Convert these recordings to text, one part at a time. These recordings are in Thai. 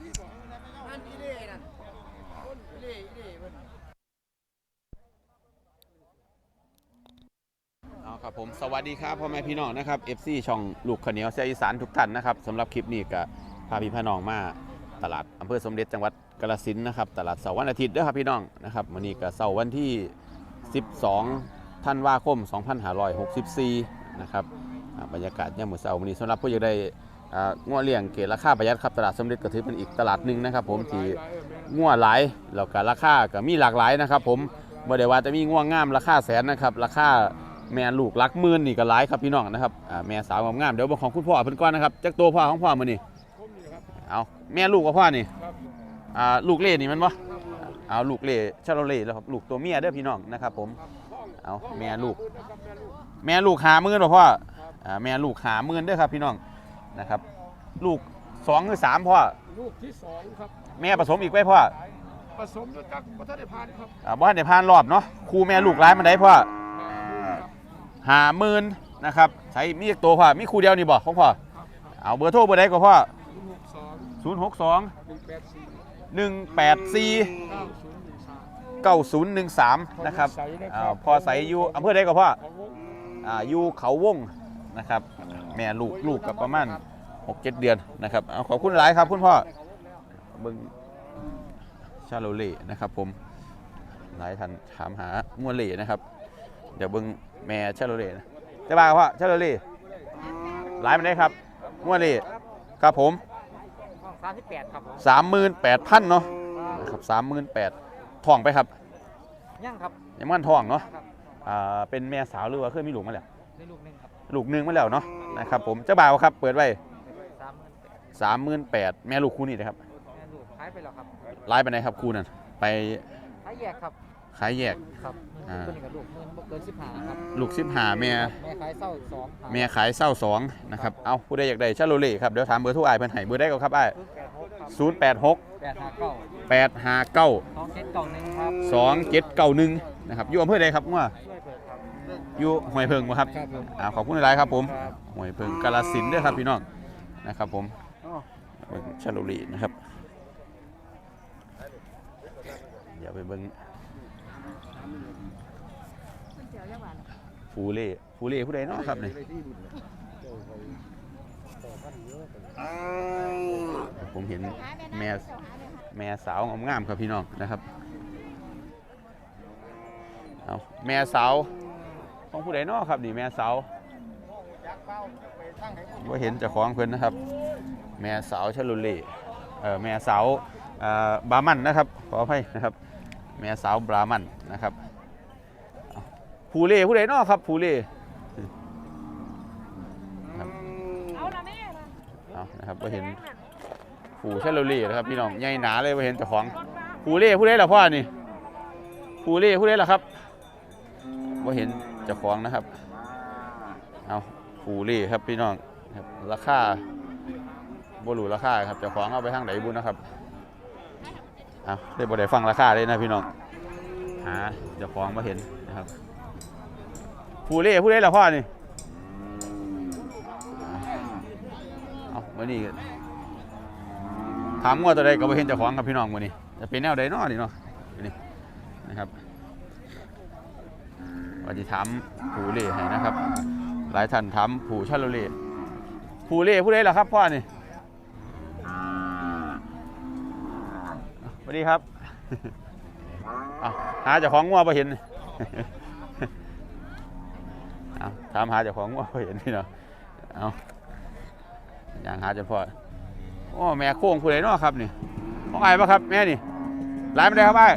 นั่นอีเล่นั่นคนอีเล่อีเล่เพิ่นเอาครับผมสวัสดีครับพ่อแม่พี่น้องนะครับ FC ช่องลูกขาวเหนียวเสียอีสานทุกท่านนะครับสำหรับคลิปนี้ก็พาพี่พี่น้องมาตลาดอำเภอสมเด็จจังหวัดกาฬสินธุ์นะครับ ตลาดเสาร์วันอาทิตย์เด้อครับพี่น้องนะครับวันนี้ก็เสาร์วันที่ 12ธันวาคม 2564 นะครับอ่าบรรยากาศยามมือเช้าวันนี้สำหรับผู้อยากได้อ่า งัวเลี้ยงเกรดราคาประหยัดครับตลาดสมเด็จก็ถือเป็นอีกตลาดหนึ่งนะครับ ผมที่งัวหลายแล้วก็ราคาก็มีหลากหลายนะครับ ผมบ่ได้ว่าจะมีงัวงามราคาแสนนะครับราคาแม่ลูกรักหมื่นนี่ก็หลายครับพี่น้องนะครับแม่สาวงามๆเดี๋ยวบอกของคุณพ่อเพิ่นก่อนนะครับจักตัวพ่อของพ่อมื้อนี่เอาแม่ลูกกับพ่อนี่ลูกเล่นี่มันบ่เอาลูกเล่ชาโลเล่แล้วครับลูกตัวเมียเด้อพี่น้องนะครับ ผมเอาแม่ลูก แม่ลูกหาหมื่นบ่พ่ออ่าแม่ลูกหาหมื่นเด้อครับพี่น้อง นะครับลูกสองหรือสามพ่อลูกที่สองครับแม่ผสมอีกไว้พ่อผสมด้วยกันวัฒนพานครับอ่าบ่ทันได้ผ่านรอบเนาะครูแม่ลูกหลายมันได้พ่อครับหาหมื่นนะครับใช้มีอีกตัวพ่อมีคู่เดียวนี่บ่ของพ่อเอาเบอร์โทรเบอร์ใดก็พ่อลูกสอง062หนึ่งแปดสี่184เก้าศูนย์หนึ่งสาม9013นะครับใสนะคอ่ารับพอใส่อยู่อำเภอใดก็พ่อของวง อ่าอยู่เขาวง นะครับ แม่ลูกลูกกับประมาณ6 7เดือนนะครับเอาขอบคุณหลายครับคุณพ่อเบิ่งชาโลเล่นะครับผมหลายท่านถามหามัวเล่นะครับเดี๋ยวเบิ่งแม่ชาโลเล่นะจะบ้าพ่อชาโลเล่หลายมันได้ครับมัวเล่ครับผมห้องสามสิบแปดครับผมสามหมื่นแปดพันเนาะนะครับสามหมื่นแปดทองไปครับยังครับยังมันทองเนาะครับอ่าเป็นแม่สาวหรือว่าเคยมีลูกมาแล้วได้ลูกหนึ่งครับ ลูกหนึ่งมาแล้วเนาะนะครับผมเจ้าบ่าวครับ เปิดไว้สามหมื่นแปดสามหมื่นแปดแม่ลูกคู่นี้นะครับแม่ลูกขายไปแล้วครับไล่ไปไหนครับคู่นั้นไปขายแยกครับขายแยก ครับอ่า ตัวนี้กับลูกหมื่นบ่เกินสิบห้าครับลูกสิบหาแม่แม่ขายเศร้าสองครับแม่ขายเศร้าสองนะครับเอาผู้ใดอยากได้ชาโลเล่ครับเดี๋ยวถามเบอร์โทุกอ้ายเพิ่นให้เบอร์ได้ก็ครับอ้ายศูนย์แปดหกครับศูนย์แปดหกแปดห้าเก้าแปดห้าเก้าสองเจ็ดเก้าหนึ่งครับสองเจ็ดเก้าหนึ่งนะครับอยู่อำเภอใดครับว่าช่วยเปิดครับ อยู่ห้วยเพิงบ่ครับครับผม อ่าขอบคุณหลายๆครับผมครับหวยเพิงกาลสินธุ์ด้วยครับพี่น้องนะครับผมเบิ่งชาลูรีนะครับเดี๋ยวไปเบิ้งฟูเล่ฟูเล่ผู้ใดเนาะครับนี่ ผมเห็นแม่แม่สาวงามๆครับพี่น้องนะครับ เอาแม่สาว ของผู้ใดนาะครับนี่แม่สาวว่าเห็นจ้าของเพิ่นนะครับ แม่สาวชลุลีเอ่อแม่สาวบรามันนะครับขออภัยนะครับ แม่สาวบรามันนะครับผู้เล่ผู้ใดนาะครับผู้เล่เอาละแม่ละนะครับว่าเห็นผู้ชลุลีนะครับพี่น้องใหญ่หนาเลยว่าเห็นจ้าของผู้เล่ผู้ใดล่ะพ่อนี่ผู้เล่ผู้ใดล่ะครับว่าเห็น เจ้าของนะครับ เอาผู้เล่ครับพี่น้องครับราคาบ่รู้ราคาครับเจ้าของเอาไปทางไหนบุญนะครับเอาได้บ่ได้ฟังราคาเลยนะพี่น้องหาเจ้าของมาเห็นนะครับผู้เล่ผู้เล่ละพ่อนี่เอามื่อนี้ก็ถามว่าตัวใดก็บ่เห็นเจ้าของครับพี่น้องมื่อนี้จะเป็นแนวใดเนาะนี่เนาะนี่นะครับ ว่าจะถามผู้เล่ให้นะครับ หลายท่านถามผู้ชาโลเล่ผู้เล่ผู้เล่ละครับพ่อนี่สวัสดีครับเอาหาเจ้าของงัวบ่เห็นเอาถามหาเจ้าของงัวบ่เห็นพี่เนาะเอาอย่างหาเจ้าพ่อโอ้แม่โค้งผู้ใดเนาะครับนี่ของไอ้ปะครับแม่นี่ร้ายไม่ได้ครับไอ้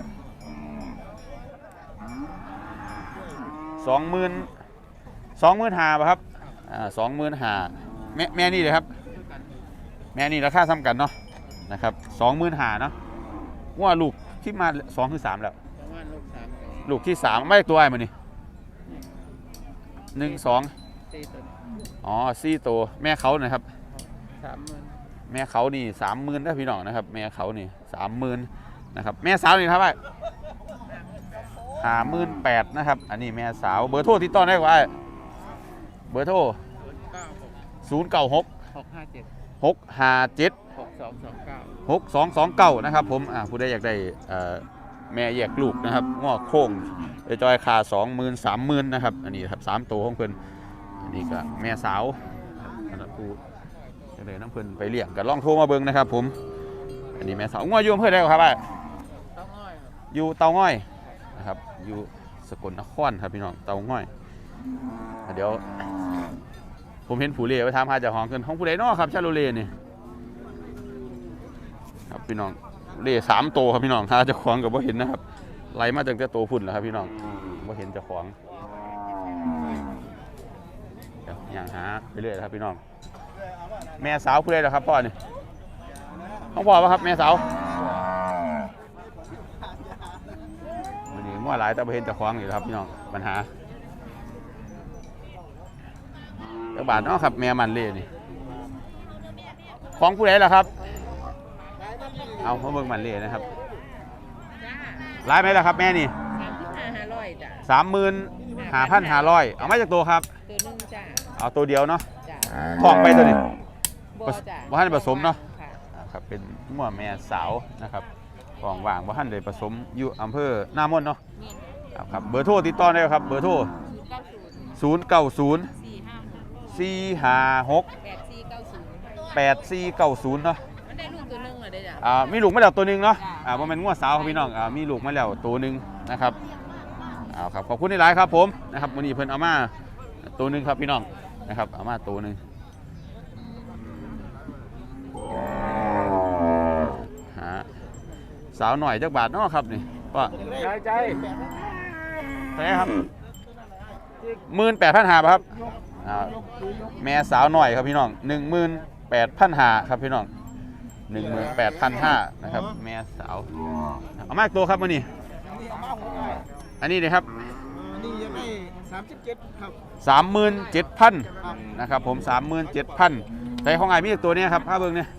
สองหมื่นสองหมื่นหาป่ะครับอ่าสองหมื่นหาแม่แม่นี่เลยครับ แม่นี่ราคาซ้ำกันเนาะนะครับสองหมื่นหาเนาะว่าลูกที่มาสองคือสามแล้วประมาณลูกสามลูกที่สามไม่ตัวไอ้มันนี่หนึ่งสองสี่ตัวอ๋อสี่ตัวแม่เขานะครับสามหมื่นแม่เขานี่สามหมื่นนะพี่น้องนะครับ แม่เขานี่สามหมื่นนะครับ แม่สาวนี่ครับไอ้ หาหมื่นแปดนะครับ อันนี้แม่สาวเบอร์โทรติดต่อได้กว่าไอ้เบอร์โทรเก้าหกศูนย์เก้าหกหกห้าเจ็ดหกห้าเจ็ดหกสองสองเก้าหหกสองสองเก้านะครับผมอ่าผู้ใดอยากได้เอ่อแม่แยกลูกนะครับงอกโค้งไอ้จอยคาสองหมื่นสามหมื่นนะครับ อันนี้ครับสามตัวของเพิ่นอันนี้ก็แม่สาวสำหรับผู้อยากได้น้ำเพิ่นไปเลี้ยงก็ลองโทรมาเบิ่งนะครับ ผม อันนี้แม่สาวงออยู่อำเภอใดครับอะต้องน้อยครับอยู่เตาง่อยนะครับ อยู่สกลนครครับพี่น้องเตาง่อย เดี๋ยว ผมเห็นผู้เล่ไปทำหาเจ้าของเกินของผู้ใดเนาะครับชาโลเล่นี่ครับพี่น้องเล่สามโตครับพี่น้องหาจ้าของกับว่าเห็นนะครับไหลมาตั้งแต่โตพุ่นแล้วครับพี่น้องว่าเห็นจ้าของเดี๋ยวอย่างหาไปเรื่อยครับพี่น้อง แม่สาวผู้ใดเหรอครับพ่อนี่ของพ่อปะครับแม่สาว วันนี้มั่วหลายแต่บ่เห็นเจ้าของอยู่แล้วครับพี่น้องปัญหาเจ้าบาทเนาะครับแม่มันเล่นี่ของผู้ใดล่ะครับ เอาเพราะเบิ่งมันเล่นะครับจ้าร้ายไหมล่ะครับแม่นี่สามสิบห้าห้าร้อยจ้ะสามหมื่นห้าพันห้าร้อยเอามาจากตัวครับตัวหนึงจ้ะเอาตัวเดียวเนาะจ้ะทองไปตัวนี้บ่จ้ะบ่ทันได้ผสมเนาะค่อ่าครับเป็นมั่วแม่สาวนะครับของว่างว่าท่านได้ผสมอยู่อำเภอหน้ามนต์เนาะนี่ ครับครับเบอร์โทรติดต่อได้ครับเบอร์โทรศูนย์เก้าศูนย์0 9 0สี่ห้าหก4 5 6แปดสี่เก้าศูนย์8 4 9 0เนาะมันได้ลูกตัวหนึงเหรอเด้อจ้ะอ่ามีลูกมาแล้วตัวหนึงเนาะจ้ะอ่าว่าเป็นงัวสาวครับพี่น้องอ่ามีลูกมาแล้วตัวหนึงนะครับเอาครับขอบคุณในหลายๆครับผมนะครับวันนี้เพิ่นเอามาตัวหนึงครับพี่น้องนะครับเอามาตัวหนึงหาสาวหน่อยจักบาทเนาะครับนี่ก็ใจใจ ใช่ครับหมื่นแปดพันหาครับอ่าแม่สาวหน่อยครับพี่น้องหนึ่งหมื่นแปดพันหาครับพี่น้องหนึ่งหมื่นแปดพันห้านะครับ แม่สาวเอามากตัวครับวันนี้อันนี้เลยครับอันนี้ยังไม่สามสิบเจ็ดครับสามหมื่นเจ็ดพันครับนะครับผมสามหมื่นเจ็ดพันใจของไอ้มีอีกตัวเนี้ยครับผ้าเบิ้งเนี่ย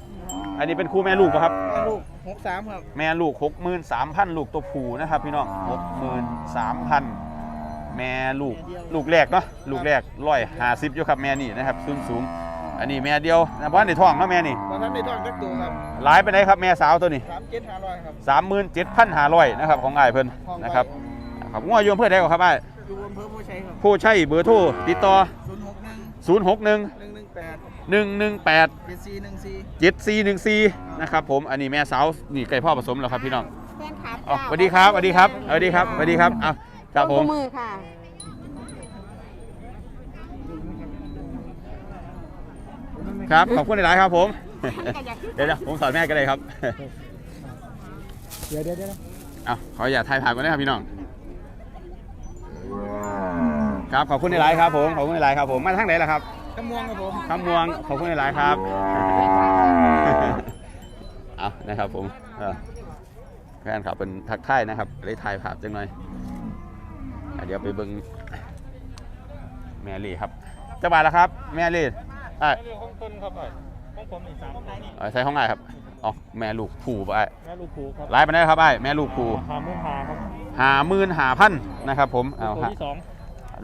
อันนี้เป็นคู่แม่ลูกปะครับลูกหกสามครับแม่ลูกหกหมื่นสามพันลูกตัวผู้นะครับพี่น้องหกหมื่นสามพัน แม่ลูกลูกแรกเนาะลูกแรกร้อยห้าสิบอยู่ครับแม่นี่นะครับสูงสูงอันนี้แม่เดียวนะบ้านในท้องเนาะแม่นี่ตอนนั้นในท้องสักตัวครับหลายไปไหนครับแม่สาวตัวนี้สามเจ็ดห้าร้อยครับสามหมื่นเจ็ดพันห้าร้อยนะครับของไอ้ายเพิ่นของไอ้นะครับครับงัวโยมเพื่อได้ก่อนครับไอ้ายอยู่อำเภอโพชัยครับผู้ใช้เบอร์โทรติดต่อศูนย์หกหนึ่ง0 6 1หนึ่งหนึ่งแปด1 1 8เจ็ดสี่หนึ่งสี่7 4 1 4นะครับผมอันนี้แม่สาวนี่ไก่พ่อผสมแล้วครับพี่น้องแฟนคลับอ๋อสวัสดีครับสวัสดีครับสวัสดีครับสวัสดีครับเอา ครับผม มือค่ะ ครับขอบคุณหลายๆครับผม เดี๋ยวๆผมสอนแม่ก็ได้ครับ เดี๋ยวเดี๋ยวเดี๋ยวเอาขออย่าทายผ่านก่อนนะครับพี่น้อง ครับขอบคุณหลายๆครับผมขอบคุณหลายๆครับผมมาทางไหนล่ะครับกำมวงครับผมคำมวงขอบคุณหลายๆครับ เอานะครับผมเออแฟนขับเป็นทักทายนะครับเลยถ่ายภาพจังหน่อยอะ เดี๋ยวไปเบิ้งแม่ลี่ครับจะบาทแล้วครับ แม่ลี่อะเรื่องของต้นครับของผมอีกสามเอาใช้ห้องไหนครับอ๋อแม่ลูกผูไปแม่ลูกครูครับไล่ไปได้ครับไอ้แม่ลูกผูหามื่นหาครับหาหมื่นหาพันนะครับ ผมเอาตัวฮะที่สอง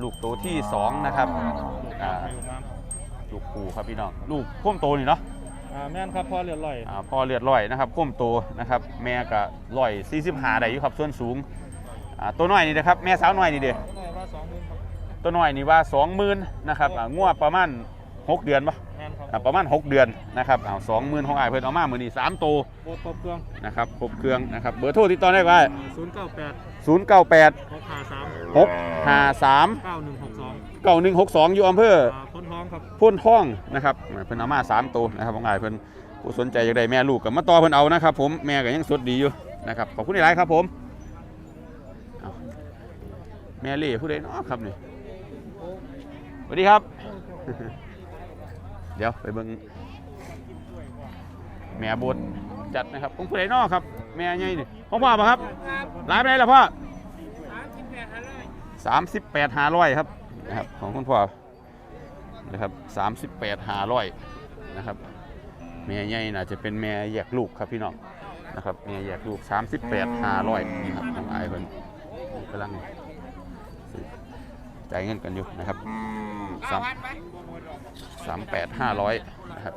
ลูกตัวที่สองนะครับอ่าอยู่น้ลูกผูครับพี่น้องลูกพ่วมโตนี่เนาะำอ่าแม่นครับพ่อเรียนลอยอ่าพ่อเลือดลอยนะครับพ่วมโตนะครับ แม่ก็ลอย40หาได้อยู่ครับส่วนสูง อ่าตัวน้อยนี่นะครับแม่สาวน้อยนี่เด้ได้ว่าสองหมื่นครับตัวน้อยนี่ว่า20,000นะครับอ่างวดประมาณ6เดือนปะแม่นครับอ่าประมาณ6เดือนนะครับเอา20,000ของอ้ายเพิ่นเอามามื้อนี้3โตวโบสถ์ครบเครื่องนะครับครบเครื่องนะครับเบอร์โทรติดต่อได้ก็ศูนย์เก้าแปด098หกหาสาม653เก้าหนึ่งหกสอง9162อยู่อำเภอ อ่าพ้นท้องครับพ่นท่องนะครับเพิ่นเอามา3ตัวนะครับของอ้ายเพิ่นผู้สนใจอยากได้แม่ลูกก็มาต่อเพิ่นเอานะครับผมแม่ก็ยังสดดีอยู่นะครับขอบคุณหลายๆครับผมเอา แม่เล่ผู้ใดเนาะครับนี่สวัสดีครับ เดี๋ยวไปเบิ่งแม่บดจัดนะครับของผู้ใดเนาะครับ แม่ใหญ่นี่ของพ่อป่ะครับร้านไปไหนล่ะพ่อสามสิบแปดห้าร้อยครับนะครับ ของคุณพ่อนะครับสามสิบแปดห้าร้อยนะครับแม่ใหญ่น่าจะเป็นแม่แยกลูกครับพี่น้องนะครับแม่แยกลูกสามสิบแปดห้าร้อยนี่ครับของอายเพิ่นกำลัง จ่ายเงินกันอยู่นะครับสามสามแปดห้าร้อยนะครับ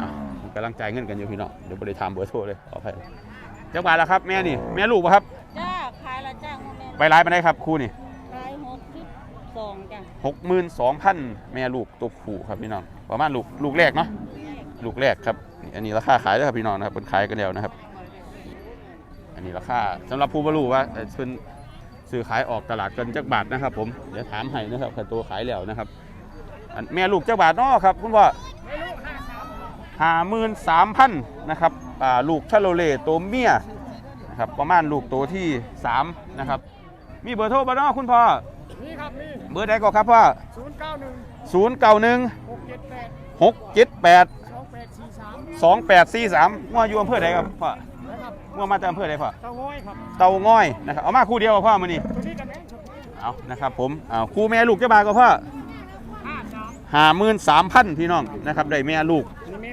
อะกำลังจ่ายเงินกันอยู่พี่น้องเดี๋ยวบ่ได้ถามเบอร์โทรเลยขออภัยจักบาทแล้วครับแม่นี่แม่ลูกป่ะครับจ้าขายละจ้างแม่ไปร้ายไปได้ครับคู่นี่ขายหกสิบสองจ้ะหกหมื่นสองพันแม่ลูกตัวผู้ครับพี่น้องประมาณลูกลูกแรกเนาะลูกแรกครับนี่อันนี้ราคาขายแล้วครับพี่น้องนะครับเป็นขายกันแล้วนะครับ อันนี้ราคาสำหรับผู้บรรลุว่าเอ่อเพิ่น ซื้อขายออกตลาดกันจักบาทนะครับ ผมเดี๋ยวถามให้นะครับค่าตัวขายแล้วนะครับอันแม่ลูกจักบาทเนาะครับคุณพ่อห้าหมื่นสามพันนะครับอ่าลูกชาโลเล่ตัวเมียนะครับประมาณลูกตัวที่สามนะครับมีเบอร์โทรบ้านเนาะคุณพ่อนี่ครับนี่เบอร์ใดก็ครับพ่อศูนย์เก้าหนึ่งศูนย์เก้าหนึ่งหกเจ็ดแปดหกเจ็ดแปดสองแปดสี่สามสองแปดสี่สามงัวอยู่อำเภอใดครับพ่อ นะครับงัวมาจากอำเภอใดพ่อเตาง้อยครับเตาง่อยนะครับเอามาคู่เดียวกับพ่อมานี่ตัวนี้กันเองชุดนี้เอานะครับผมเอาคู่แม่ลูกเจ้าบาทก็พ่อห้าสามห้าหมื่นสามพันพี่น้องนะครับได้แม่ลูก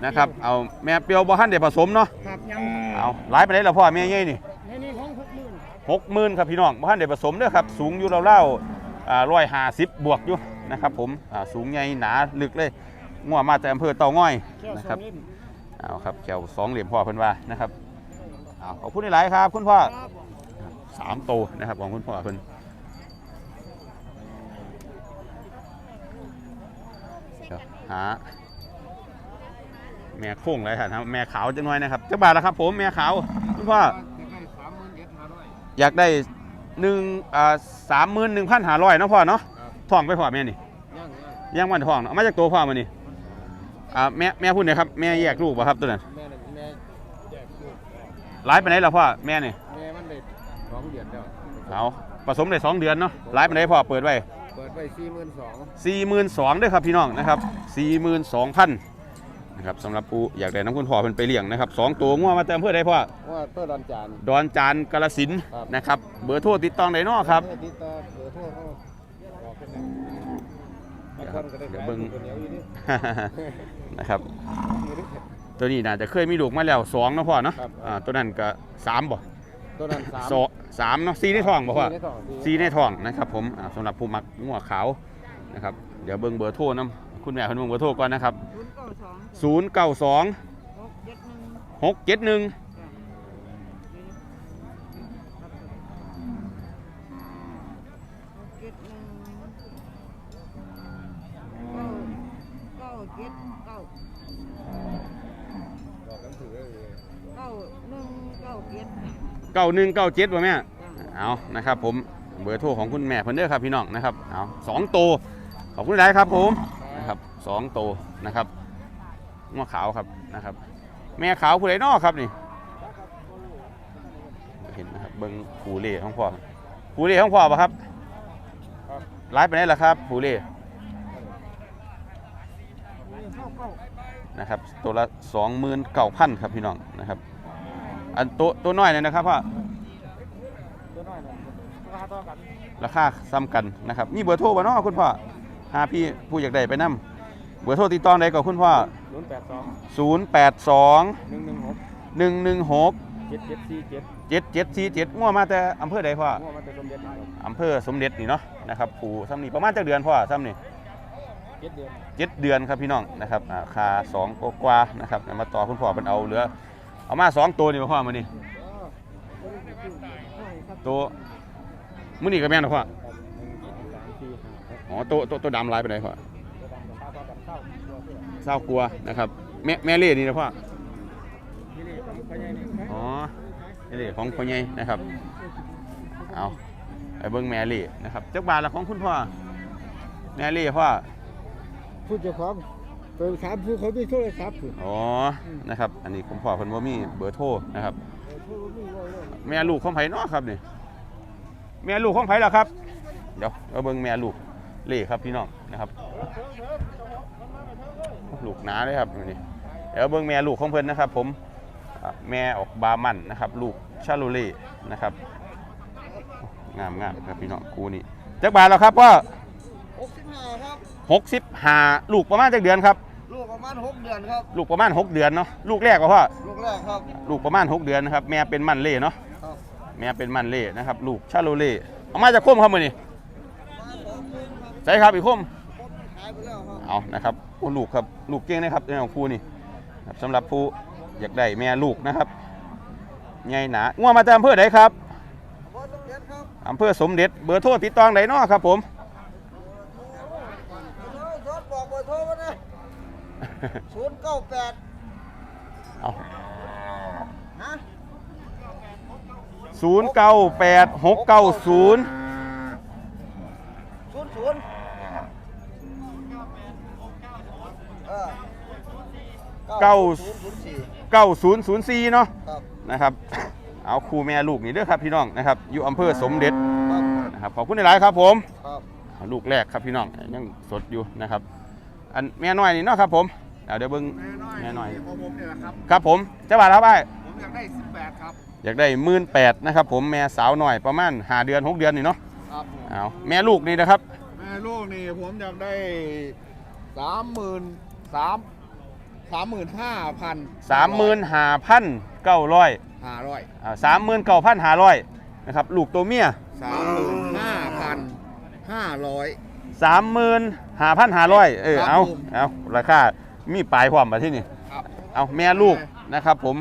นะครับเอาแม่เปียวบ่ทันได้ผสมเนาะครับยังเอาหลายไปได้แล้วพ่อแม่ใหญ่นี่ในนี้ของหกหมื่นหกหมื่นครับพี่น้องบ่ทันได้ผสมเด้อครับสูงอยู่เล่าๆร้อยห้าสิบบวกอยู่นะครับผมอ่าสูงใหญ่หนาลึกเลยงัวมาจากอำเภอเตาง่อยแค่นะสคอรับงเล่มเอาครับแขวสองเหลี่ยมพ่อเพิ่นว่านะครับ เอาขอบคุณหลายๆครับ คุณพ่อครับสามโตวนะครับของคุณพ่อเพิ่นเดี๋ยวหาแม่โค้งไรครับแม่ขาวจังหน่อยนะครับจักบาทแล้วครับ ผมแม่ขาวคุณพ่อสามหมื่นเจ็ดห้าร้อยอยากได้หนึ่งอ่าสามหมื่นหนึ่งพันห้าร้อยเนาะพ่อเนาะท่องไปพ่อแม่นี่ยังยังยังวันท่องเนาะเอามาจากตัวพ่อมานี่อ่าแม่แม่พูดหน่อยครับแม่แยกลูกป่ะครับตัวนั้น แม่น่ะแม่แยกลูก หลายไปไหนแล้วพ่อแม่นี่แม่มันเด็กสองเดือนแล้วเอาผสมได้สองเดือนเนาะหลายไปไหนพ่อเปิดไว้ เปิดไปสี่หมื่นสองสี่หมื่นสองด้วยครับพี่น้องนะครับสี่หมื่นสองพันนะครับสำหรับปูอยากได้น้ำคุณพ่อเพิ่นไปเลี้ยงนะครับสองตัวงัวมาเติมเพื่อได้พ่อว่าเพื่อดอนจาน ดอนจานกาลสินธุ์ครับ นะครับเบอร์โทรติดต่อได้เนาะครับ ติดต่อเบอร์โทรเขาบอกกันนะเดี๋ยวครับเดี๋ยวเบิ่งข้าวเหนียวอยู่นี่นะครับ ตัวนี้น่าจะเคยมีลูกมาแล้วสองเนาะพ่อเนาะครับ อ่าตัวนั้นก็สามบ่ตัวนั้นสาม สองสามเนาะสี่ในท้องบ่พ่อสี่ในท้อง สี่ในท้องนะครับผมอ่าสำหรับผู้มักงัวขาวนะครับเดี๋ยวเบิ่งเบอร์โทรนํคุณแม่เพิ่นเบิ่งเบอร์โทรก่อนนะครับศูนย์เก้าสอง092หกเจ็ดหนึ่งหกเจ็ดหนึ่ง เจ็ดหนึ่งเก้าเก้าเจ็ดเก้า บอกกันถือเลย เก้าหนึ่งเก้าเจ็ด เก้าหนึ่งเก้าเจ็ดป่ะแม่ เอานะครับผมเบอร์โทรของคุณแม่เพิ่นเด้อครับพี่น้องนะครับ เอาสองโต ขอบคุณหลายครับผมนะครับสองโตนะครับงัวขาวครับนะครับ แม่ขาวผู้ใดนอครับนี่ เห็นนะครับเบิ้งผูเล่ของพ่อผูเล่ของพ่อปะครับไลฟ์ไปไหนล่ะครับผูเล่นะครับตัวละสองหมื่นเก้าพันครับพี่น้องนะครับ อันตัวตัวน้อยเนี่ยนะครับพ่อตัวน้อยนะราคาต่อกันราคาซ้ำกันนะครับมีเบอร์โทรบ่เนาะคุณพ่อหาพี่ผู้อยากได้ไปนํเบอร์โทรติดต่อได้กับคุณพ่อศูนย์แปดสอง082หนึ่งหนึ่งหก116เจ็ดเจ็ดสี่เจ็ด7747งัวมาแต่อำเภอใดพ่อมั่วมันจะรวมเด็ดครับอำเภอสมเด็จนี่เนาะนะครับผู้ซ้ำนี่ประมาณจักเดือนพ่อซ้ำนี่เจ็ดเดือนเจ็ดเดือนครับพี่น้องนะครับอ่าค่าสองกว่าๆนะครับเอามาต่อคุณพ่อเป็นเอาเหลือ เอามาสองตัวนี่บ่พ่อมานี่ตัวมื้อนี้ก็แม่นบ่พ่ออ๋อตัวตัวตัวดำลายไปไหนพ่อเศร้ากลัวนะครับ แม่แม่เล่นี่นะพ่ออ๋อแม่เล่ของพ่อใหญ่นะครับเอาไปเบิ่งแม่เล่นะครับจักบาทละของคุณพ่อแม่เล่พ่อผู้เจ้าของ ตัวถามผู้เขามีโทรศัพท์ผู้อ๋อ นะครับ อันนี้คุณพ่อเพิ่นบ่มีเบอร์โทรนะครับ แม่ลูกของไผเนาะครับนี่ แม่ลูกของไผล่ะครับ เดี๋ยวเอาเบิ่งแม่ลูกเล่ครับพี่น้องนะครับ ลูกหนาเลยครับนี่เดี๋ยวเบิ่งแม่ลูกของเพิ่นนะครับ ผมอะแม่ออกบามันนะครับ ลูกชาโลเล่นะครับงามงามครับพี่น้องคูนี่จักบาทแล้วครับพ่อหกสิบห้าครับ หกสิบห้าลูกประมาณจักเดือนครับ ลูกประมาณหกเดือนครับ ลูกประมาณหกเดือนเนาะ ลูกแรกว่าพ่อ ลูกแรกครับ ลูกประมาณหกเดือนนะครับ แม่เป็นมันเล่เนาะครับแม่เป็นมันเล่นะครับ ลูกชาโลเล่เอามาจากคมครับมือนี่ประมาณสองหมื่นครับใช่ครับอีกคมผมขายไปแล้วครับเอานะครับโอ้ลูกครับ ลูกเก่งนะครับในของครูนี่ครับสำหรับผู้อยากได้แม่ลูกนะครับใหญ่หนาง่วงมาจากอำเภอไหนครับพอสมเด็จครับอำเภอสมเด็จเบอร์โทรติดต่อไหนเนาะครับผม แล้วซอสบอกเบอร์โทรมานะ ศูนย์เก้าแปดเอาฮะศูนย์เก้าแปดหกเก้าศูนย์ศูนย์ศูนย์เออเก้าศูนย์ศูนย์สี่เก้าศูนย์ศูนย์สี่เนาะครับนะครับเอาครูแม่ลูกนี่เด้อครับพี่น้องนะครับอยู่อำเภอสมเด็จครับนะครับขอบคุณหลายๆครับผมครับเอาลูกแรกครับพี่น้องยังสดอยู่นะครับ อันแม่น้อยนี่เนาะครับผม เอาเดี๋ยวเบิ้งแม่น้อยของผมเนี่ยแหละครับ ครับผมเจ้าบ่าวครับไอ้ผมอยากได้สิบแปดครับ อยากได้หมื่นแปดนะครับผมแม่สาวหน่อยประมาณหาเดือนหกเดือนนี่เนาะครับเอาแม่ลูกนี่นะครับ แม่ลูกนี่ผมอยากได้สามหมื่นสามสามหมื่นห้าพันสามหมื่นห้าพันเก้าร้อยห้าร้อยสามหมื่นเก้าพันห้าร้อยนะครับลูกตัวเมียสามหมื่นห้าพันห้าร้อยสามหมื่นห้าพันห้าร้อยเออครับเอาผมเอาราคา มีปลายความมาที่นี่ ครับเอาแม่ลูกนะครับ ผม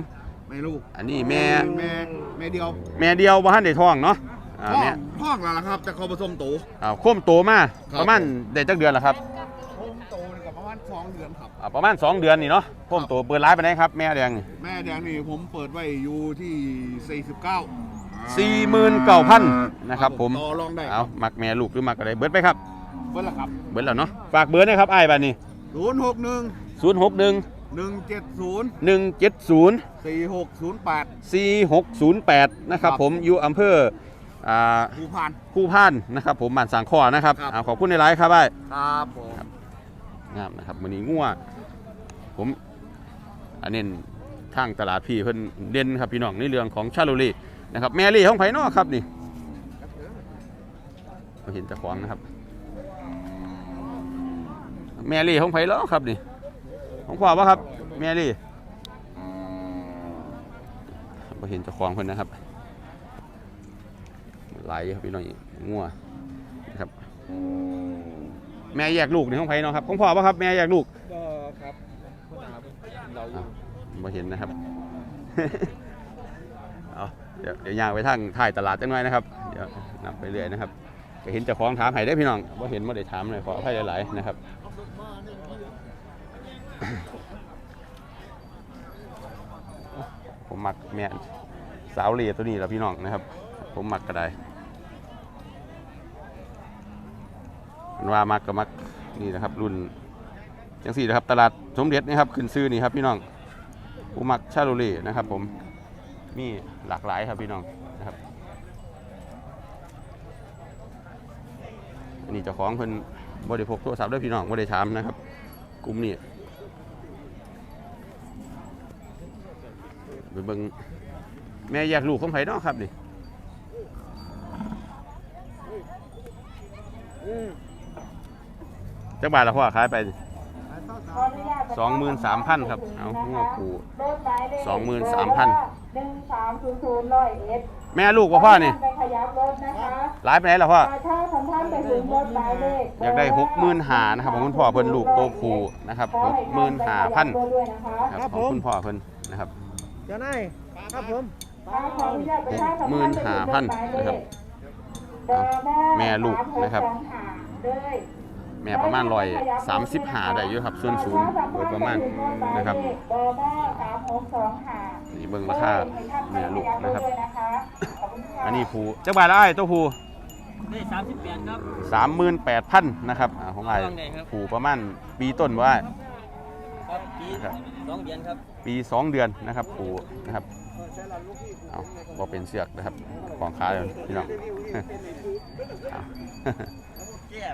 แม่ลูกอันนี้แม่ แม่แม่เดียวแม่เดียวบ้านได้ท้องเนาะอ่าพ่อแม่ พ่องแล้วล่ะครับแต่เขาผสมโต อ่าโคมโตมาครับ ประมาณได้จักเดือนแล้วครับผมโตนี่กับประมาณสองเดือนครับ อ่าประมาณ 2 เดือนนี่เนาะโคมโตเปิดร้านไปไหนครับ แม่แดงนี่แม่แดงนี่ผมเปิดไว้อยู่ที่ 49สี่หมื่นเก้าพันนะครับผมต่อรองได้เอามักแม่ลูกหรือมักอะไรเบิดไปครับ เบิ้ลละครับเบิดแล้วเนาะฝากเบอร์หนะครับไอ้ายบ้านนี้ 061 ศูนย์หกหนึ่ง170 หนึ่งเจ็ดศูนย์4608 สี่หกศูนย์แปดนะครับผมอยู่อำเภออ่าภูพานผู้พานนะครับผมบ้านสังข้อนะครับครับ อ่าขอบคุณในไลฟ์ครับไอ้าย ครับผม งามนะครับวันนี้งัวผมอันเน้นทางตลาดพี่เพิ่นเด่นครับพี่น้องในเรื่องของชาโลลีนะครับแมรี่ของไผเนอครับนี่เราเห็นแต่ของนะครับ แมรี่ของไผแล้วครับนี่ ของพ่อปะครับแมรี่เราเห็นเจ้าของเพิ่นนะครับหลายครับพี่น้องงัวนะครับ แม่แยกลูกนี่ของไผเนาะครับของพ่อปะครับแม่แยกลูกก็ครับเราอ้าวมาเห็นนะครับเอาเดี๋ยวเดี๋ยวย่างไปทางท้ายตลาดจังหน่อยนะครับเดี๋ยวนำไปเรื่อยนะครับจะเห็นเจ้าของถามให้ได้อพี่น้องว่าเห็นว่าได้ถามเลยขออภัยหลายๆนะครับ มักแม่สาวเลียตัวนี้แหล้วพี่น้องนะครับ ผมมักก็ได้มันว่ามักก็มักนี่นะครับ รุ่นจังสี่นะครับ ตลาดสมเด็จนี่ครับขึ้นซื้อนี่ครับพี่น้องผมมักชาโลเล่นะครับ ผมมีหลากหลายครับพี่น้องนะครับอันนี้เจ้าของเพิ่นบริพกโทรศัพท์ด้วยพี่น้องบริถามนะครับ กลุ่มนี้ ไปเบิ่งแม่แยากลูกของไผเนาะครับนี่จักบาทละพ่อขายไปสองหมื่นสามพันครับ เอาหัวผูสองหมื่นสามพันหนึ่งสามศูนย์ศูนย์ร้อยเอ็ดแม่ลูกว่าพ่อนี่ขยับรถนะคะหลายไปไหนล่ะพ่อถ้าท่านท่านไปถึงรถหมายเลขอยากได้หกหมื่นหานะครับของคุณพ่อเพิ่นลูกโตผูนะครับหกหมื่นหาพันครับของคุณพ่อเพิ่นนะครับ จ้านายครับผมขออนุญาตประชาสัมพันธ์ไปถึงรถหมายเลขนะครับแม่ลูกนะครับเลยแม่ประมาณร้อยสามสิบหาได้อยู่ครับส่วนสูงโดยประมาณนะครับบมสามหกสองห้านี่เบิ่งราคาแม่ลูกนะครับขอบคุณค่ะอันนี้ผูจักบาทละไอ้ายตัวผูได้สามสิบแปดครับสามหมื่นแปดพันนะครับอ่าของไอ้ายช่วงไหนครับผูประมาณปีต้นว่าครับปีครับสองเดือนครับ ปีสองเดือนนะครับผูนะครับเอาบอเป็นเสือกนะครับของขาเลยพี่น้อง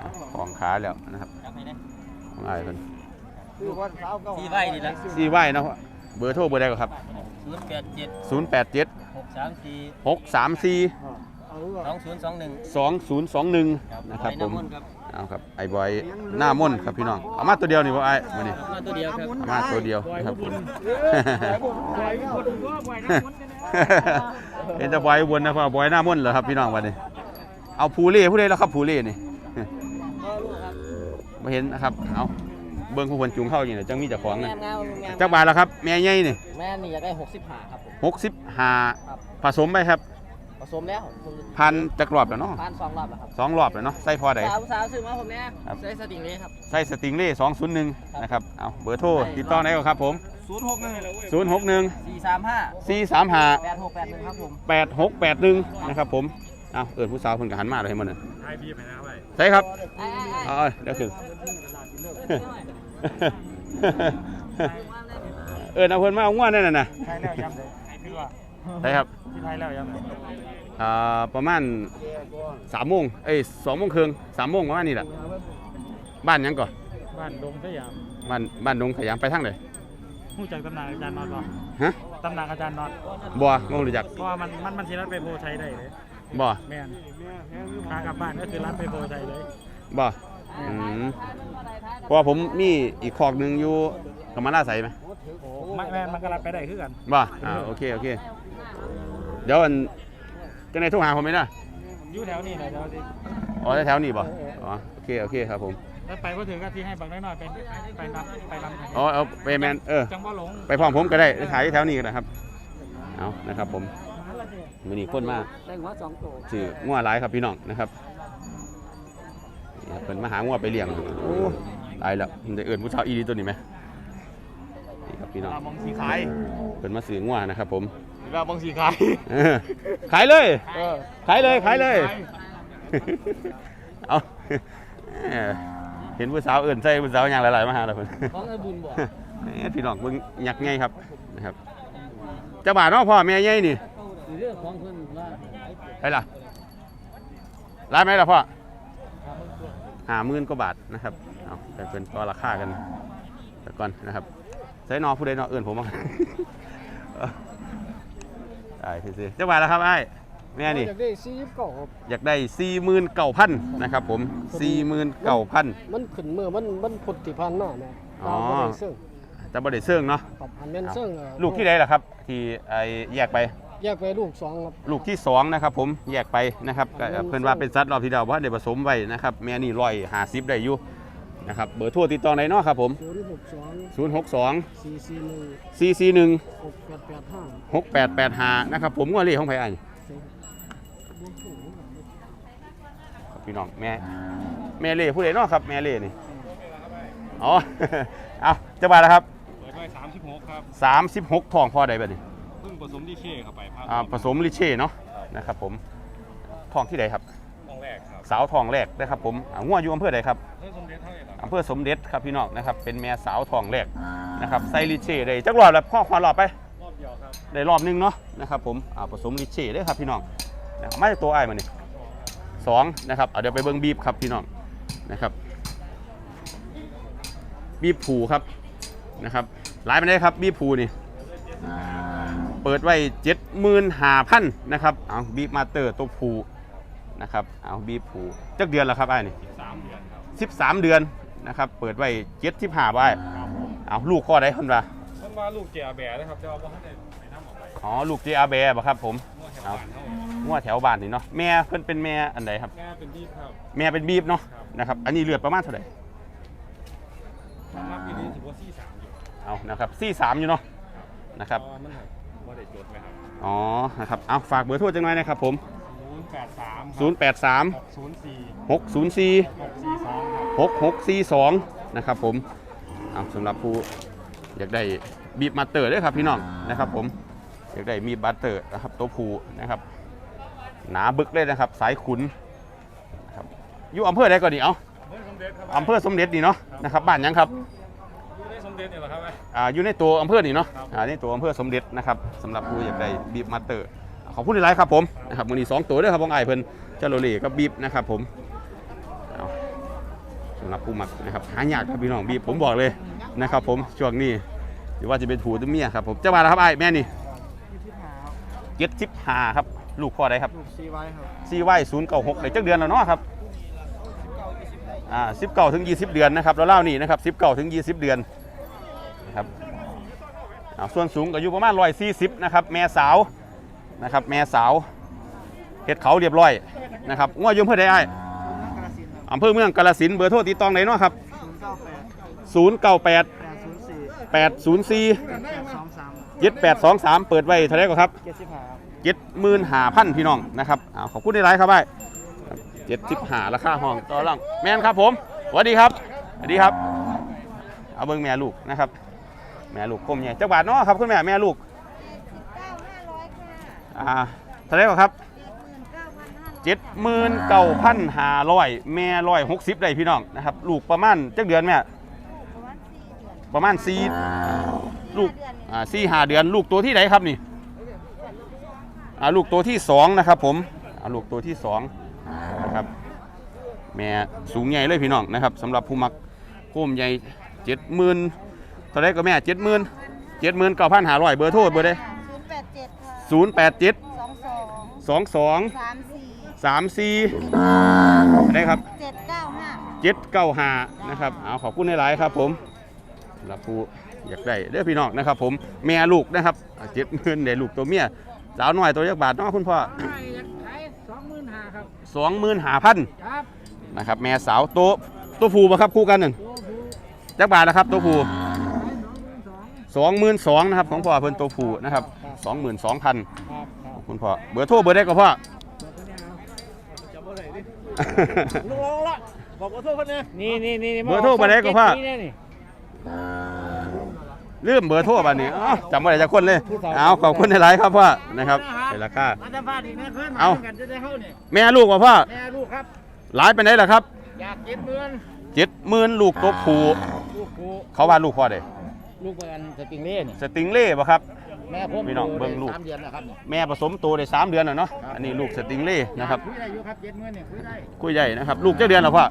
เอาของขาแล้วนะครับจับให้นะของไอ้ายเพิ่นคือวันเสาร์ก็ที่ไว้นี่ละซีไว้เนาะเบอร์โทรเบอร์ใดก็ครับศูนย์แปดเจ็ด0 8 7หกสามสี่6 3 4สองศูนย์สองหนึ่ง2021 นะครับผมน้ำนต์ครับ เอาครับไอ้บอยหน้ามนต์ครับพี่น้องเอามาตัวเดียวนี่บ่ไอ้มื้อนี้มาตัวเดียวครับเอามาตัวเดียวนะครับผม เห็นแต่บอยอุบนนะพ่อบอยหน้ามนต์เหรอครับพี่น้องวันนี้ เอาภูเล่ผู้ใดแล้วครับภูเล่นี่พ่อลูกครับมาเห็นนะครับเอาเบิ่งผู้คนจูงเข้าอย่างนี้จังมีเจ้าของงานะมงามงามจักบาทแล้วครับ แม่ใหญ่นี่แม่นี่อยากได้หกสิบห้าครับผมหกสิบห้าครับผสมไปครับผ สมแล้วพันจักรอบแล้วเนาะพันสองรอบแล้วครับสองรอบแล้วเนาะใส่พอใดสาวสาวซื้อมาผมเนี่ยครับใส่สติงเลยครับใส่สติงเล่สองศูนย์หนึ่งนะครับเอาเบอร์โทรติดต่อได้ก็ครับผมศูนย์หกหนึ่งศูนย์หกหนึ่งสี่สามห้าสี่สามห้าแปดหกแปดหนึ่งครับผมแปดหกแปดหนึ่งนะครับผมเอาเอิญผู้สาวคนกับหันมาเลยให้มันน่ะใช่ครับไอ้ไอ้ไอ้เอาเอาเดี๋ยวคือเอิญเอาเพิ่นมาเอาง่วนนั่นน่ะนะ ใช่แล้วย้ำเลยให้พี่ว่าใช่ครับที่ไทยแล้วย้ำเลยอ่าประมาณสามโมงเอ้ยสองโมงครึ่งสามโมงประมาณนี้แหละบ้านหยังก่อนบ้านดงสยามบ้านบ้านดงขยามไปทางไหนผู้จากตำนานอาจารย์น็อตบ่ฮะตำนานอาจารย์น็อตบัวงงหรือจักเพราะว่ามันมันมันสิรัดไปโพชัยได้เลยบัวแม่นทางกลับบ้านก็คือรัดไปโพชัยเลยบัวอืมเพราะว่าผมมีอีกคอกหนึ่งอยู่กำมะลาใสไหมโอ้ไม่แม่นมันก็รัดไปได้คือกันบ่อ่าโอเคโอเค เดี๋ยวอันจะในโทุกหาผมไหมนะอยู่แถวนี้แหละเดี๋ยวสิอ๋อแถวๆนี้บ่อ๋อโอเคโอเคครับผมแล้วไปก็ถึงก็ที่ให้บางน้อยๆไปไปนำไปนำอ๋อเอาไปแมนเออ จังบ่หลงไปพร้อมผมก็ได้ไปถ่ายที่แถวนี้ก็ได้ครับ เอานะครับผมมือนี้คนมาได้หัวสองตัวชื่องัวหลายครับพี่น้องนะครับนี่ครับเพิ่นมาหางัวไปเลี้ยงโอ้ตายแล้วมันได้เอิ้นผู้ชาวอีดีตัวนี้ไหมนี่ครับพี่น้อง มองสีขายเพิ่นมาซื้องัวนะครับผม เรามองสีขายเออขายเลย เออขายเลยขายเลย เอาเออเห็นผู้สาวเอื่นใส่ผู้สาวอย่างหลายๆมาหาเราเพิ่นของไอ้บุญบอกเอ้ยพี่น้องเบิ่งยักษ์ไงครับนะครับเจ้าบ่าวเนาะพ่อแม่ใหญ่นี่เรื่องของเพิ่นว่าไปล่ะร้านไหมล่ะพ่อห้าหมื่นกว่าบาทนะครับเอาแต่เป็นต่อราคากันแต่ก่อนนะครับใส่นอผู้ใดนอเอื่นผมบ้าง ได้ซื่อๆจ้าบ่าวแล้วครับไอ้ายแม่นี่ อยากได้ซีฟเก่าครับอยากได้สี่หมื่นเก้าพันนะครับผมสี่หมื่นเก้าพันมันขึ้นเมื่อมันมันพุทธิพันธ์หน้านะอ๋อตาบ่ได้เสื่องจะบ่ได้เสื่องเนาะกับอันนั้นเสื่องเอ่อลูกที่ใดล่ะครับ ที่ไอแยกไป แยกไปลูกสองครับ ลูกที่สองนะครับผมแยกไปนะครับก็เพิ่นว่าเป็นสัตว์รอบที่ดาวว่าได้ผสมไว้นะครับแม่นี่ร้อยหาสิบได้อยู่ นะครับเบอร์โทรติดต่อไหนเนาะครับผม ศูนย์หกสอง0 6 2 สี่สี่หนึ่ง4 4 1 หกแปดแปดห้า6 8 8 5นะครับผมงัวเล่ของไผอันครับพี่น้องแม่แม่เล่ผู้ใดเนาะครับแม่เล่นี่อ๋อ เอาจะบาทแล้วครับ เปิดไว้สามสิบหกครับ 36ทองพอใดบัดนี้เพิ่งผสมดีเคเข้าไปภาพอ่าผสมลิเช่เนาะนะครับผมทองที่ใดครับ สาวทองแรกนะครับผมอ่างัวอยู่อำเภอใดครับเพิ่งสมเด็จเท่าไหร่ครับอำเภอสมเด็จครับพี่น้องนะครับ เป็นแม่สาวทองแรกนะครับไซลิเช่ได้จักรอบแล้วพ่อควานรอบไปรอบเดียวครับได้รอบหนึงเนาะนะครับผมอ่าผสมลิเช่เด้อครับพี่น้องนะครับมาจากตัวไอ้ายมานี่สองนะครับเอาเดี๋ยวไปเบิ้งบีบครับพี่น้องนะครับ บีบผูครับนะครับหลายไปได้ครับบีบผูนี่เปิดไว้เจ็ดหมื่นห้าพันนะครับเอาบีบมาเตอร์ตัวผู นะครับเอาบีบผูจักเดือนแล้วครับไอ้ายนี่สามเดือนครับ13เดือนนะครับเปิดไว้เจ็ดที่ผ่าไว้เอาลูกข้อได้คนว่าเพิ่นว่าลูกเจียแบะนะครับจะเอาบ่ให้ได้ไปน้ำออกไปอ๋อลูกจีอาเบบ่ครับผมมั่วแถวบ้านเท่าไหร่งัวแถวบ้านนี่เนาะแม่เพิ่นเป็นแม่อันใดครับ แม่เป็นที่ครับแม่เป็นบีบเนาะนะครับอันนี้เลือดประมาณเท่าไหร่รับปีนี้ถือว่าซี่สามอยู่เอานะครับ43อยู่เนาะนะครับเพราะว่ามันแบบว่าได้จดไหมครับ อ๋อนะครับเอาฝากเบอร์โทรจังหน่อยนะครับผม ศูนย์แปดสาม083หกศูนย์สี่604หกสี่สองครับ6642นะครับผมเอาสำหรับผู้อยากได้บีบมาสเตอร์ด้วยครับพี่น้องนะครับผมอยากได้มีบัตเตอร์นะครับตัวผู้นะครับ หนาบึกเลยนะครับ สายขุนนะครับอยู่อำเภอใดก่อนดีเอาเฮ้ยสมเด็จครับอำเภอสมเด็จนี่เนาะนะครับบ้านหยังครับอยู่ได้สมเด็จเนี่ยเหรอครับอ่าอยู่ในตัวอำเภอนี่เนาะครับอ่าในตัวอำเภอสมเด็จนะครับสำหรับผู้อยากได้บีบมาสเตอร์ ขอบคุณหลายๆครับผมนะครับมือนี้สองตัวด้วยครับบองไอายเพิ่นเจาโรเล่กับบีบนะครับผมเอาสำหรับผู้มักนะครับหายากครับพี่น้องบีบผมบอกเลยนะครับ ผมช่วงนี้หรือว่าจะเป็นผูตัวเมียครับผมเจ้ามาแล้วครับไอ้ายแม่นี่เจ็ดสิบห้าครับ ลูกพ่อใดครับลูกซีไว้ครับซีไว้ศูนย์เก้าหกในจักเดือนแล้วเนาะครับอ่าสิบเก้าถึงยี่สิบเดือนนะครับเราเล่านี่นะครับสิบเก้าถึงยี่สิบเดือนนะครับอ่าส่วนสูงก็อยู่ประมาณร้อยสี่สิบนะครับแม่สาว นะครับ แม่สาวเฮ็ดเขาเรียบร้อยนะครับง้อยุ่อำเภอใดไอ้อำเภอเมืองกาฬสินเบอร์โทรติดต่อไหนเนาะครับ 098แปดศูนย์สี่804แปดสองสาม7823 เปิดไว้เท่าไหร่ก็ครับเจ็ดสิบห้าครับเจ็ดหมื่นหาพันพี่น้องนะครับเอาขอบคุณในไลน์ครับไอ้เจ็ดสิบหาราคาห้องต่อรองแม่นครับผมสวัสดีครับสวัสดีครับ เอาเบิ้งแม่ลูกนะครับ แม่ลูกคมใหญ่จักบาทเนาะครับคุณแม่แม่ลูก เก้าห้าร้อยค่ะ อ่าเท่าไหรก็ครับเจ็ดหมื่นเก้าพันห้าร้อยเจ็ดหมื่นเก้าพันหาร้อยแม่ร้อยหกสิบได้พี่น้องนะครับลูกประมาณจักเดือนแม่ประมาณสี่เดือนประมาณสี่ลูกอ่าสี่หาเดือนลูกตัวที่ไหนครับนี่อ่าลูกตัวที่สองนะครับผมอ่าลูกตัวที่สองนะครับแม่สูงใหญ่เลยพี่น้องนะครับสำหรับผู้มักโคมใหญ่เจ็ดหมื่นเท่าไรก็แม่เจ็ดหมื่นเจ็ดหมื่นเก้าพันหาร้อยเบอร์โทรเบอร์ใด ศูนย์แปดเจ็ดค่ะศูนย์แปดเจ็ดสองสองสองสองสามสี่สามสี่ได้ครับ เจ็ดเก้าห้าเจ็ดเก้าหานะครับเอาขอบคุณในหลายๆครับ ผมสำหรับผู้อยากได้เด้อพี่น้องนะครับผมแม่ลูกนะครับเจ็ดหมื่นได้ลูกตัวเมียสาวน้อยตัวยักบาทเนาะคุณพ่อขายสองหมื่นห้าครับ สองหมื่นหาพันครับนะครับแม่สาวตัวตัวผู้ปะครับคู่กันนั่นตัวผู้จักบาทนะครับตัวผู้ขายสองหมื่นสองสองหมื่นสองนะครับของพ่อเพิ่นตัวผู้นะครับ สองหมื่นสองพันครับครับคุณพ่อเบอร์โทรเบอร์ได้ก็พ่อจะบ่ได้ดิลงลงละบอกว่าโทษคนนี้นี่นี่นี่เบอร์โทรเบอร์ใดก็พ่อนี่นี่ ลืมเบอร์โทรบัดนี้อ้าวจำไม่ได้จักคนเลยเอาขอบคุณในหลายๆครับพ่อนะครับเป็นราคา มาจะฟาดอีกนะเพื่อนเอากันจะได้เข้าเนี่ยแม่ลูกว่าพ่อแม่ลูกครับ หลายไปไหนล่ะครับอยากเก็บเงินเจ็ดหมื่นลูกตัวผู้ลูกกูเขาว่าลูกพ่อเด้ลูกประกันสติงเล่นี่สติงเล่ป่ะครับ แม่ผมพี่น้องเบิ่งลูก สามเดือนนะครับเนี่ยแม่ผสมโตได้สามเดือนแล้วเนาะอันนี้ลูกสติงเล่นะครับคุยได้อยู่ครับเจ็ดเงินเนี่ยคุยได้ คุยใหญ่นะครับลูกเจ้าเดือนแล้วพ่อ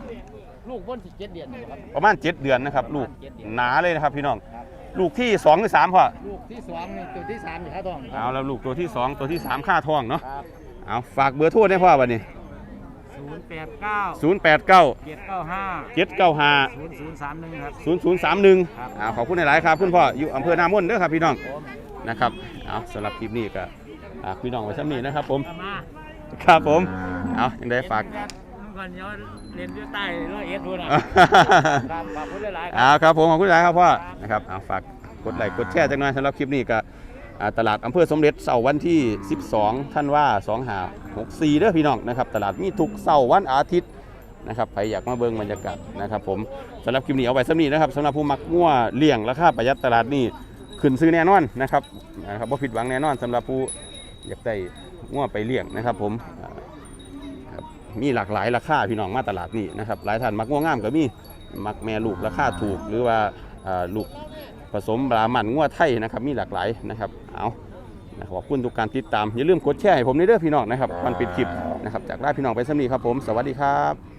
ลูกพ้นสิบเจ็ดเดือนอยู่ครับ ประมาณเจ็ดเดือนนะครับลูกเจ็ดเดือนหนาเลยนะครับพี่น้องลูกที่สองหรือสามพ่อลูกที่สองนี่ตัวที่สามอยู่ข้าทองคเอารับแล้วลูกตัวที่สองตัวที่สามค่าทองเนาะครับเอาฝากเบอร์โทรได้พ่อวันนี้ศูนย์แปดเก้าศูนย์แปดเก้าเจ็ดเก้าห้าเจ็ดเก้าห้า ศูนย์ศูนย์สามหนึ่งครับศูนย์ศูนย์สามหนึ่งครับอ่าขอบคุณในหลายๆครับ คุณพ่ออยู่อำเภอนามนเด้อครับพี่น้อง ผม นะครับเอาสำหรับคลิปนี้ก็อ่าพี่น้องไว้ซ้ำนี้นะครับ ผมเอามาครับผมเอายังได้ฝากเมื่อก่อนย้อนเรียนอยู่ใต้ร้อยเอ็ดดูนะครับขอบคุณหลายๆคเอารับครับผมขอบคุณหลายครับพ่อนะครับเอาฝากกดไลค์กดแชร์จังหน่อยสำหรับคลิปนี้ก็อ่าตลาดอำเภอสมเด็จเสาร์วันที่ 12 ท่านว่า2หา64เด้อพี่น้องนะครับตลาดมีทุกเสาร์วันอาทิตย์นะครับใครอยากมาเบิ่งบรรยากาศนะครับผมสำหรับคลิปนี้เอาไว้สำนี้นะครับสำหรับผู้มักงัวเลี้ยงราคาประหยัดตลาดนี้ ขึ้นซื้อแน่นอนนะครับนะครับบ่ผิดหวังแน่นอนสำหรับผู้อยากได้งัวไปเลี้ยงนะครับ ผมอ่าครับมีหลากหลายราคาพี่น้องมาตลาดนี้นะครับหลายท่านมักงัวงามก็มีมักแม่ลูกราคาถูกหรือว่าลูกผสมบรามันงัวไทยนะครับ มีหลากหลายนะครับเอานะขอบคุณทุกการติดตามอย่าลืมกดแชร์ให้ผมในเด้อพี่น้องนะครับมันปิดคลิปนะครับจากได้พี่น้องไปสำนีครับผม สวัสดีครับ